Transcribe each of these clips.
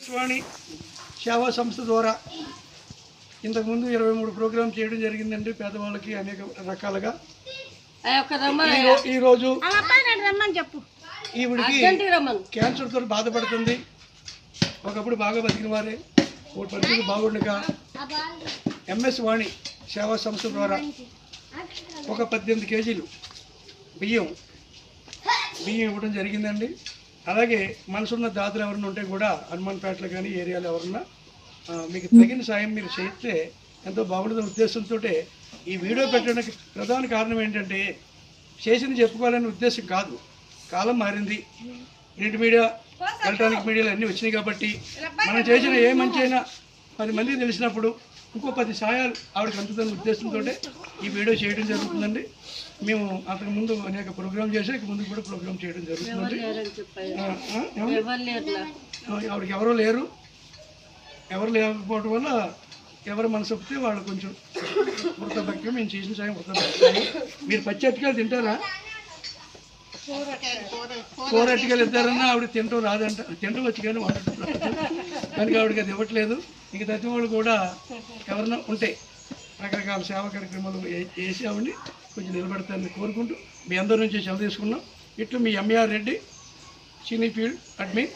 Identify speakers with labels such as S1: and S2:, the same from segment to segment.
S1: ఆకాశవాణి సేవా సంస్థ ద్వారా ఇంతకుముందు ఇరవై మూడు ప్రోగ్రాం చేయడం జరిగిందండి పేదవాళ్ళకి అనేక రకాలుగా. ఈరోజు ఈవిడికి క్యాన్సర్తో బాధపడుతుంది. ఒకప్పుడు బాగా బతికిన వారే. ఒక పరిస్థితి బాగుండక ఎంఎస్ వాణి సేవా సంస్థ ద్వారా ఒక పద్దెనిమిది కేజీలు బియ్యం బియ్యం ఇవ్వడం జరిగిందండి. అలాగే మనసున్న దాతలు ఎవరైనా ఉంటే కూడా హనుమాన్పేటలో కానీ ఏరియాలో ఎవరన్నా మీకు తగిన సాయం మీరు చేస్తే ఎంతో బాగుంటుందనే ఉద్దేశంతో ఈ వీడియో పెట్టడానికి ప్రధాన కారణం ఏంటంటే చేసింది చెప్పుకోవాలనే ఉద్దేశం కాదు. కాలం మారింది. ప్రింట్ మీడియా ఎలక్ట్రానిక్ మీడియాలు అన్నీ వచ్చినాయి కాబట్టి మనం చేసిన ఏ మంచి అయినా పది మందికి తెలిసినప్పుడు ఇంకో పది సాయాలు ఆవిడకి అందుతున్న ఉద్దేశంతో ఈ వీడియో చేయడం జరుగుతుందండి. మేము అంతకు ముందు అనేక ప్రోగ్రామ్ చేసాక ముందు కూడా ప్రోగ్రామ్ చేయడం
S2: లేరులా?
S1: ఆవిడకి ఎవరో లేరు? ఎవరు లేకపోవడం వల్ల ఎవరు మనసు ఒప్పితే వాళ్ళు కొంచెం వృతభక్తి మేము చేసిన సాయం వృతభక్తి మీరు పచ్చి అట్టికాయలు తింటారా కూర అట్టికాయలు ఇద్దారన్నా ఆవిడ తింటూ రాదంట. తింటూ వచ్చి కానీ వండటం దానికి కనుక ఆవిడకి అది ఇవ్వట్లేదు. ఇంక తగ్గిన వాళ్ళు కూడా ఎవరైనా ఉంటే రకరకాల సేవా కార్యక్రమాలు ఏ- చేసి కొంచెం నిలబెడతారని కోరుకుంటూ మీ అందరి నుంచి సెలవు తీసుకున్నాం. ఇట్లు మీ M R Reddy cine field admin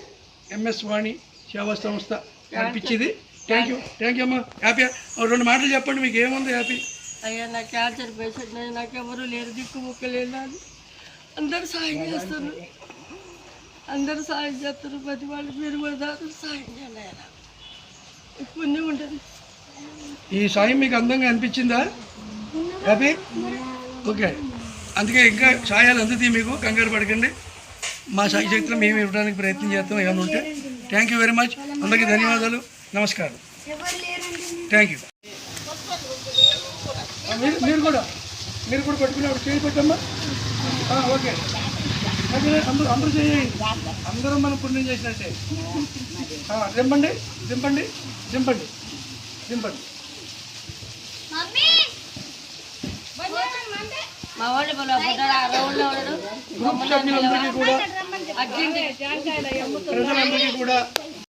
S1: M S Vani సేవా సంస్థ కనిపించింది థ్యాంక్ యూ థ్యాంక్ యూ అమ్మా. హ్యాపీ రెండు మాటలు చెప్పండి మీకు ఏముంది హ్యాపీ
S2: అయ్యా నా క్యాన్సర్ పేషెంట్ నాకెవరు లేరు దిక్కు ముక్కలేదు అందరూ సాయం చేస్తారు అందరూ సాయం చేస్తారు ప్రతి వాళ్ళు మీరు కూడా సాయం చేయాలి పుణ్యం ఉంటుంది.
S1: ఈ సాయం మీకు అందంగా అనిపించిందా? Happy okay. అందుకే ఇంకా సాయాలు అందుతాయి మీకు. కంగారు పడకండి. మా సాయి చరిత్ర మేము ఇవ్వడానికి ప్రయత్నం చేస్తాం. ఏమైనా ఉంటే. థ్యాంక్ యూ వెరీ మచ్ అందరికీ ధన్యవాదాలు. నమస్కారం. థ్యాంక్ యూ మీరు మీరు కూడా. మీరు కూడా పట్టుకుని చేయి పెట్టమ్మా. ఓకే, అందరూ అందరూ చేయండి. అందరూ మనం పుణ్యం చేసినట్టే. ఆ, దింపండి దింపండి దింపండి దింపండి.
S2: మా వాళ్ళు
S1: కూడా ప్రజలందరికీ కూడా